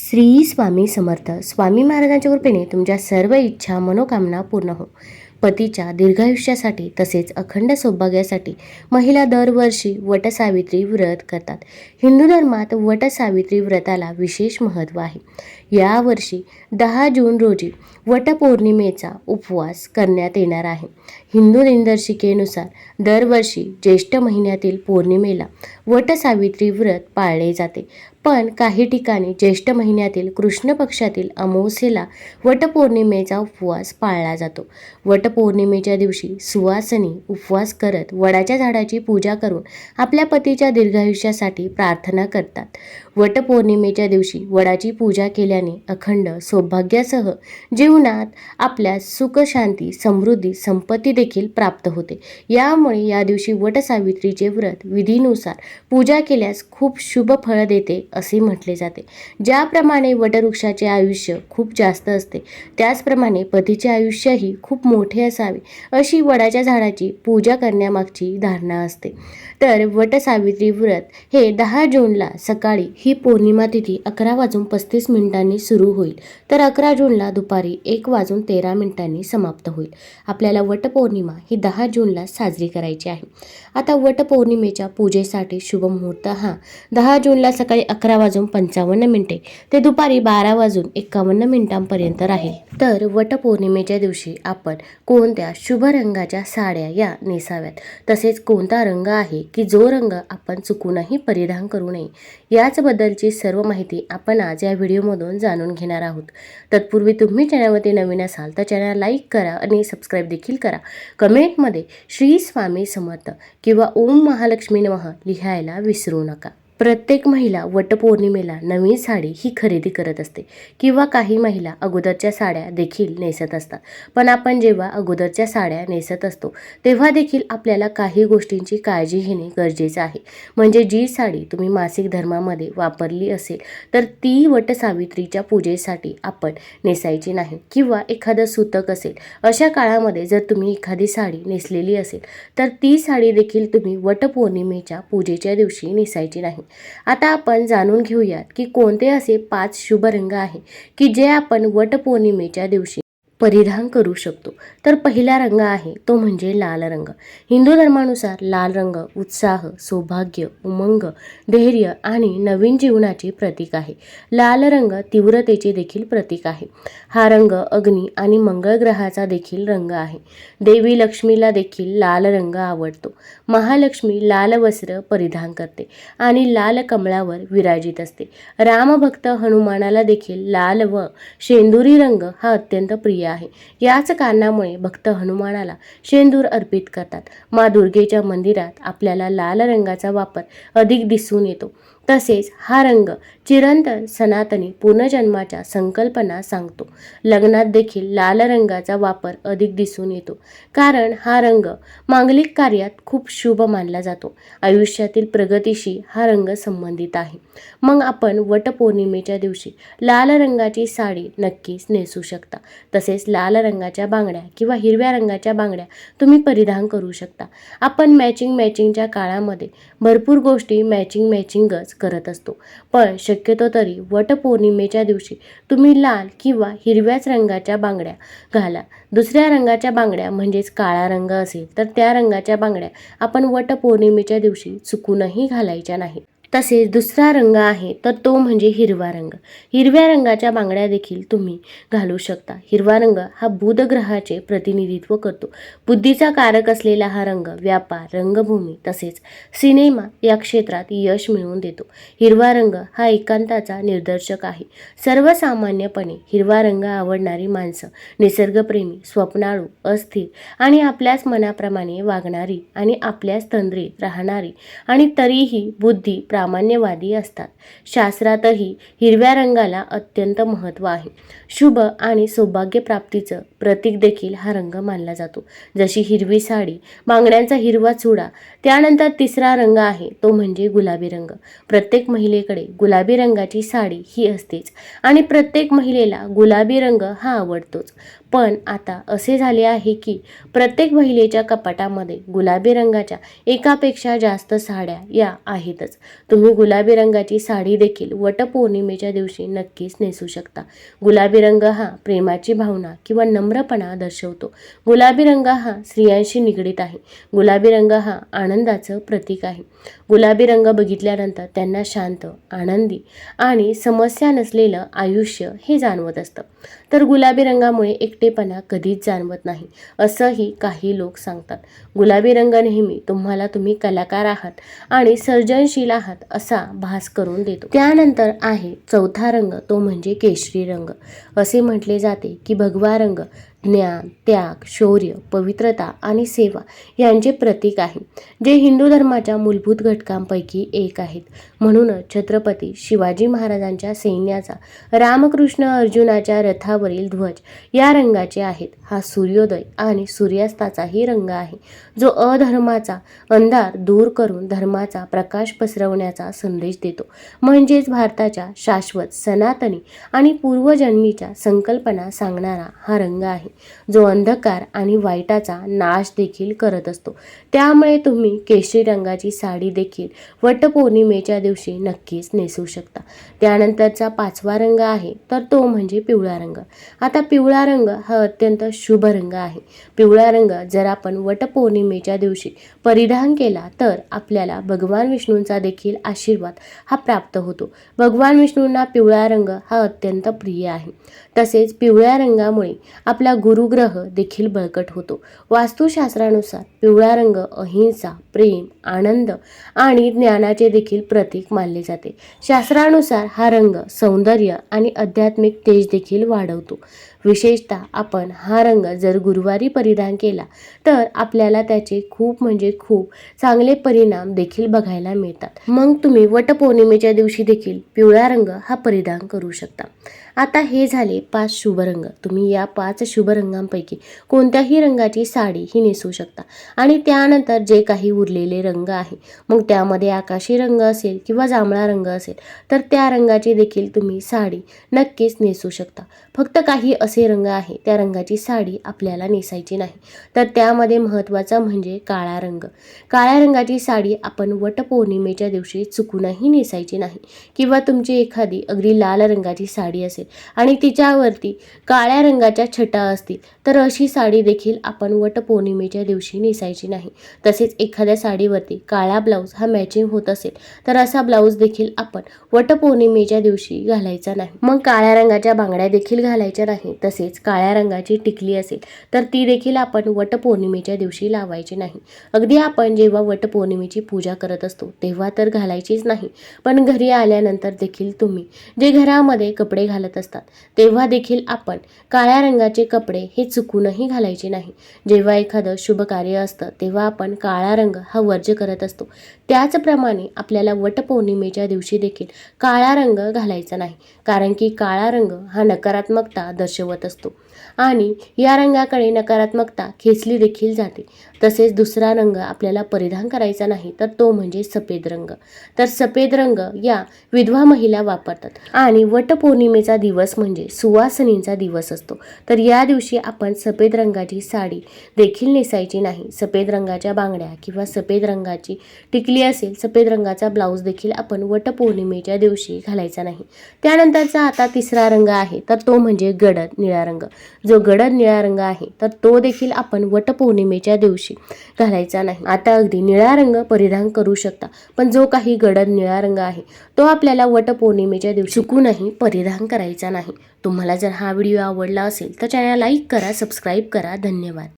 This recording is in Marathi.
श्री स्वामी समर्थ. स्वामी महाराजांच्या कृपेने तुमच्या सर्व इच्छा मनोकामना पूर्ण हो. पतीच्या दीर्घायुष्यासाठी तसेच अखंड सौभाग्यासाठी महिला दरवर्षी वटसावित्री व्रत करतात. हिंदू धर्मात वटसावित्री व्रताला विशेष महत्त्व आहे. यावर्षी दहा जून रोजी वटपौर्णिमेचा उपवास करण्यात येणार आहे. हिंदू दिनदर्शिकेनुसार दरवर्षी ज्येष्ठ महिन्यातील पौर्णिमेला वटसावित्री व्रत पाळले जाते. पण काही ठिकाणी ज्येष्ठ महिन्यातील कृष्ण पक्षातील अमावस्येला वटपौर्णिमेचा उपवास पाळला जातो. वटपौर्णिमेच्या दिवशी सुवासनी उपवास करत वडाच्या झाडाची पूजा करून आपल्या पतीच्या दीर्घायुष्यासाठी प्रार्थना करतात. वटपौर्णिमेच्या दिवशी वडाची पूजा केल्याने अखंड सौभाग्यासह जीवनात आपल्या सुख शांती समृद्धी संपत्ती देखील प्राप्त होते. यामुळे या दिवशी वटसावित्रीचे व्रत विधीनुसार पूजा केल्यास खूप शुभ फळ देते असे म्हटले जाते. ज्याप्रमाणे वटवृक्षाचे आयुष्य खूप जास्त असते त्याचप्रमाणे पतीचे आयुष्यही खूप मोठे असावे अशी वडाच्या झाडाची पूजा करण्यामागची धारणा असते. तर वटसावित्री व्रत हे दहा जूनला सकाळी ही पौर्णिमा तिथी अकरा वाजून पस्तीस मिनिटांनी सुरू होईल. तर अकरा जूनला दुपारी एक वाजून तेरा मिनिटांनी समाप्त होईल. आपल्याला वटपौर्णिमा ही दहा जूनला साजरी करायची आहे. आता वटपौर्णिमेच्या पूजेसाठी शुभ मुहूर्त हा. दहा जूनला सकाळी अकरा वाजून पंचावन्न मिनिटे ते दुपारी बारा वाजून एकावन्न मिनिटांपर्यंत राहील. तर वटपौर्णिमेच्या दिवशी आपण कोणत्या शुभ रंगाच्या साड्या या नेसाव्यात? तसेच कोणता रंग आहे की जो रंग आपण चुकूनही परिधान करू नये? बद्दलची सर्व माहिती आपण आज या व्हिडिओमधून जाणून घेणार आहोत. तत्पूर्वी तुम्ही चॅनलवरती नवीन असाल तर चॅनल लाईक करा आणि सबस्क्राईब देखील करा. कमेंटमध्ये श्री स्वामी समर्थ किंवा ओम महालक्ष्मी नमः लिहायला विसरू नका. प्रत्येक महिला वटपौर्णिमेला नवीन साडी ही खरेदी करत असते किंवा काही महिला अगोदरच्या साड्या देखील नेसत असतात. पण आपण जेव्हा अगोदरच्या साड्या नेसत असतो तेव्हा देखील आपल्याला काही गोष्टींची काळजी घेणे गरजेचं आहे. म्हणजे जी साडी तुम्ही मासिक धर्मामध्ये वापरली असेल तर ती वटसावित्रीच्या पूजेसाठी आपण नेसायची नाही. किंवा एखादं सुतक असेल अशा काळामध्ये जर तुम्ही एखादी साडी नेसलेली असेल तर ती साडी देखील तुम्ही वटपौर्णिमेच्या पूजेच्या दिवशी नेसायची नाही. आता आपण जाणून घेऊयात की कोणते असे पाच शुभ रंग आहे की जे आपण वटपौर्णिमेच्या दिवशी परिधान करू शकतो. तर पहिला रंग आहे तो म्हणजे लाल रंग. हिंदू धर्मानुसार लाल रंग उत्साह सौभाग्य उमंग धैर्य आणि नवीन जीवनाचे प्रतीक आहे. लाल रंग तीव्रतेचे देखील प्रतीक आहे. हा रंग अग्नी आणि मंगळ ग्रहाचा देखील रंग आहे. देवी लक्ष्मीला देखील लाल रंग आवडतो. महालक्ष्मी लाल वस्त्र परिधान करते आणि लाल कमळावर विराजित असते. रामभक्त हनुमानाला देखील लाल व शेंदुरी रंग हा अत्यंत प्रिय आहे. याच कारणामुळे भक्त हनुमानाला शेंदूर अर्पित करतात. मा दुर्गेच्या मंदिरात आपल्याला लाल रंगाचा वापर अधिक दिसून येतो. तसेच हा रंग चिरंतन सनातनी पुनर्जन्माच्या संकल्पना सांगतो. लग्नात देखील लाल रंगाचा वापर अधिक दिसून येतो. कारण हा रंग मांगलिक कार्यात खूप शुभ मानला जातो. आयुष्यातील प्रगतीशी हा रंग संबंधित आहे. मग आपण वटपौर्णिमेच्या दिवशी लाल रंगाची साडी नक्कीच नेसू शकता. तसेच लाल रंगाच्या बांगड्या किंवा हिरव्या रंगाच्या बांगड्या तुम्ही परिधान करू शकता. आपण मॅचिंग मॅचिंगच्या काळामध्ये भरपूर गोष्टी मॅचिंग मॅचिंगच करत असतो. पण शक्यतो तरी वटपौर्णिमेच्या दिवशी तुम्ही लाल किंवा हिरव्याच रंगाच्या बांगड्या घाला. दुसऱ्या रंगाच्या बांगड्या म्हणजेच काळा रंग असेल तर त्या रंगाच्या बांगड्या आपण वटपौर्णिमेच्या दिवशी चुकूनही घालायच्या नाही. तसेच दुसरा रंग आहे तर तो म्हणजे हिरवा रंग. हिरव्या रंगाच्या बांगड्या देखील तुम्ही घालू शकता. हिरवा रंग हा बुध ग्रहाचे प्रतिनिधित्व करतो. बुद्धीचा कारक असलेला हा रंग व्यापार रंगभूमी तसेच सिनेमा या क्षेत्रात यश मिळवून देतो. हिरवा रंग हा एकांताचा निर्दर्शक आहे. सर्वसामान्यपणे हिरवा रंग आवडणारी माणसं निसर्गप्रेमी स्वप्नाळू अस्थिर आणि आपल्याच मनाप्रमाणे वागणारी आणि आपल्याच तंद्रीत राहणारी आणि तरीही बुद्धी प्रामाण्यवादी असतात. शास्त्रातही हिरव्या रंगाला अत्यंत महत्त्व आहे. शुभ आणि सौभाग्यप्राप्तीचं प्रतीक देखील हा रंग मानला जातो. जशी हिरवी साडी बांगड्यांचा हिरवा चुडा त्यानंतर तिसरा रंग आहे तो म्हणजे गुलाबी रंग. प्रत्येक महिलेकडे गुलाबी रंगाची साडी ही असतेच आणि प्रत्येक महिलेला गुलाबी रंग हा आवडतोच. पण आता असे झाले आहे की प्रत्येक महिलेच्या कपाटामध्ये गुलाबी रंगाच्या एकापेक्षा जास्त साड्या या आहेतच. तुम्ही गुलाबी रंगाची साडी देखील वटपौर्णिमेच्या दिवशी नक्कीच नेसू शकता. गुलाबी रंग हा प्रेमाची भावना किंवा नम्रपणा दर्शवतो. गुलाबी रंग हा स्त्रियांशी निगडीत आहे. गुलाबी रंग हा आनंदाचं प्रतीक आहे. गुलाबी रंग बघितल्यानंतर त्यांना शांत आनंदी आणि समस्या नसलेलं आयुष्य हे जाणवत असतं. तर गुलाबी रंगामुळे एकटेपणा कधीच जाणवत नाही असंही काही लोक सांगतात. गुलाबी रंग नेहमी तुम्हाला तुम्ही कलाकार आहात आणि सर्जनशील आहात असा भास करून देतो. त्यानंतर आहे चौथा रंग तो म्हणजे केशरी रंग. असे म्हटले जाते की भगवा रंग ज्ञान त्याग शौर्य पवित्रता आणि सेवा यांचे प्रतीक आहे जे हिंदू धर्माच्या मूलभूत घटकांपैकी एक आहेत. म्हणूनच छत्रपती शिवाजी महाराजांच्या सैन्याचा रामकृष्ण अर्जुनाच्या रथावरील ध्वज या रंगाचे आहेत. हा सूर्योदय आणि सूर्यास्ताचाही रंग आहे जो अधर्माचा अंधार दूर करून धर्माचा प्रकाश पसरवण्याचा संदेश देतो. म्हणजेच भारताच्या शाश्वत सनातनी आणि पूर्वजन्मीच्या संकल्पना सांगणारा हा रंग आहे. जो अंधकार आणि वाईटाचा नाश देखील करत असतो. त्यामुळे तुम्ही केशरी रंगाची साडी देखील वटपौर्णिमेच्या दिवशी नक्कीच नेसू शकता. त्यानंतरचा पाचवा रंग आहे तर तो म्हणजे पिवळा रंग. आता पिवळा रंग हा अत्यंत शुभ रंग आहे. पिवळा रंग जर आपण वटपौर्णिमेच्या दिवशी परिधान केला तर आपल्याला भगवान विष्णूंचा देखील आशीर्वाद हा प्राप्त होतो. भगवान विष्णूंना पिवळा रंग हा अत्यंत प्रिय आहे. तसेच पिवळ्या रंगामुळे आपला गुरुग्रह देखील बळकट होतो. वास्तुशास्त्रानुसार पिवळा रंग अहिंसा प्रेम आनंद आणि ज्ञानाचे देखील प्रतीक मानले जाते. शास्त्रानुसार हा रंग सौंदर्य आणि आध्यात्मिक तेज देखील वाढवतो. विशेषतः आपण हा रंग जर गुरुवारी परिधान केला तर आपल्याला त्याचे खूप म्हणजे खूप चांगले परिणाम देखील बघायला मिळतात. मग तुम्ही वटपौर्णिमेच्या दिवशी देखील पिवळा रंग हा परिधान करू शकता. आता हे झाले पाच शुभ रंग. तुम्ही या पाच शुभ रंगांपैकी कोणत्याही रंगाची साडी ही नेसू शकता. आणि त्यानंतर जे काही उरलेले रंग आहे मग त्यामध्ये आकाशी रंग असेल किंवा जांभळा रंग असेल तर त्या रंगाची देखील तुम्ही साडी नक्कीच नेसू शकता. फक्त काही असे रंग आहे. त्या रंगाची साडी आपल्याला नेसायची नाही. तर त्यामध्ये महत्त्वाचा म्हणजे काळा रंग. काळ्या रंगाची साडी आपण वटपौर्णिमेच्या दिवशी चुकूनही नेसायची नाही. किंवा तुमची एखादी अगदी लाल रंगाची साडी असेल आणि तिच्यावरती काळ्या रंगाच्या छटा असतील तर अशी साडी देखील आपण वटपौर्णिमेच्या दिवशी नेसायची नाही. तसेच एखाद्या साडीवरती काळा ब्लाऊज हा मॅचिंग होत असेल तर असा ब्लाऊज देखील आपण वटपौर्णिमेच्या दिवशी घालायचा नाही. मग काळ्या रंगाच्या बांगड्या देखील घालायच्या नाही. तसेच काळ्या रंगाची टिकली असेल तर ती देखील आपण वटपौर्णिमेच्या दिवशी लावायची नाही. अगदी आपण जेव्हा वटपौर्णिमेची पूजा करत असतो तेव्हा तर घालायचीच नाही. पण घरी आल्यानंतर देखील तुम्ही जे घरामध्ये कपडे घालत असतात तेव्हा देखील आपण काळ्या रंगाचे कपडे हे चुकूनही घालायचे नाही. जेव्हा एखादं शुभ कार्य असतं तेव्हा आपण काळा रंग हा वर्ज करत असतो. त्याचप्रमाणे आपल्याला वटपौर्णिमेच्या दिवशी देखील काळा रंग घालायचा नाही कारण की काळा रंग हा नकारात्मकता दर्शवत असतो. आणि या रंगाकडे नकारात्मकता खेचली देखील जाते. तसेच दुसरा रंग आपल्याला परिधान करायचा नाही तर तो म्हणजे सफेद रंग. तर सफेद रंग या विधवा महिला वापरतात. आणि वटपौर्णिमेचा दिवस म्हणजे सुवासनींचा दिवस असतो. तर या दिवशी आपण सफेद रंगाची साडी देखील नेसायची नाही. सफेद रंगाच्या बांगड्या किंवा सफेद रंगाची टिकली असेल सफेद रंगाचा ब्लाऊज देखील आपण वटपौर्णिमेच्या दिवशी घालायचा नाही. त्यानंतरचा आता तिसरा रंग आहे तर तो म्हणजे गडद निळा रंग. जो गडद निळा रंग आहे तर तो देखील आपण वटपौर्णिमेच्या दिवशी घालायचा नाही. आता अगदी निळा रंग परिधान करू शकता पण जो काही गडद निळा रंग आहे तो आपल्याला वटपौर्णिमेच्या दिवशी चुकूनही परिधान करायचा नाही. तुम्हाला जर हा व्हिडिओ आवडला असेल तर चॅनल लाईक करा सबस्क्राईब करा. धन्यवाद.